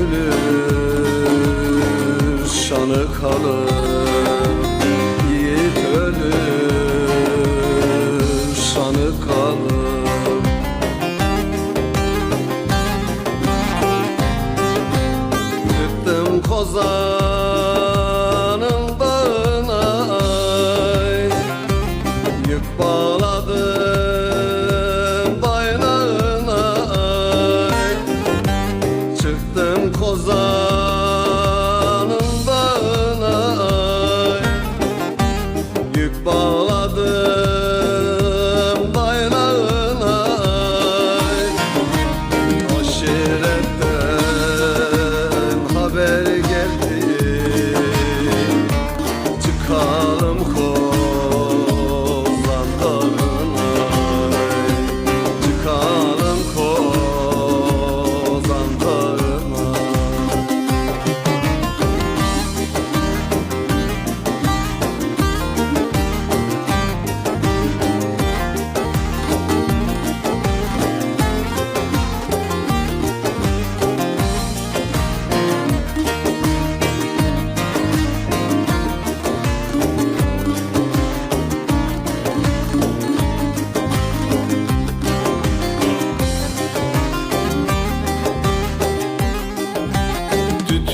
ölür şanı kalır Yiğit ölür şanı kalır. Gittim kozak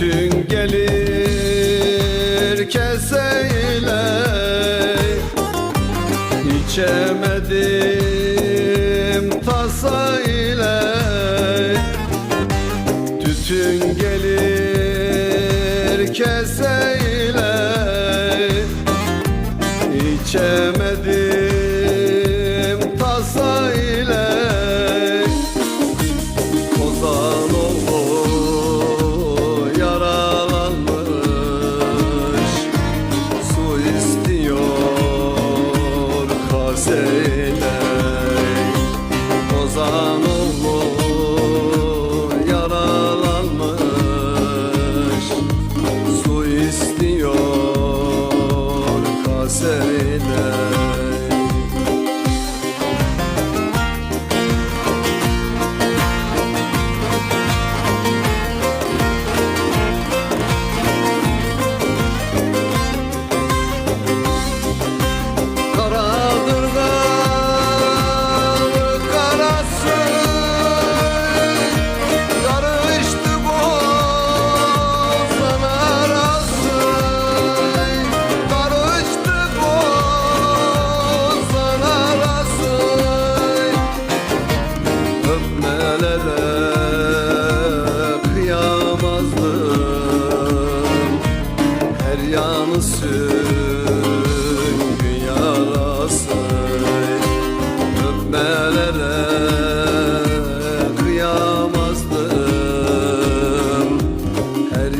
bütün gelir keseyle İçemedim tasa ile Tütün gelir keseyle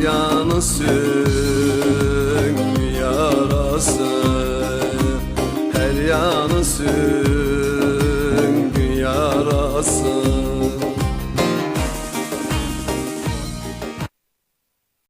yanı sür yarası Her yanı sür yarası.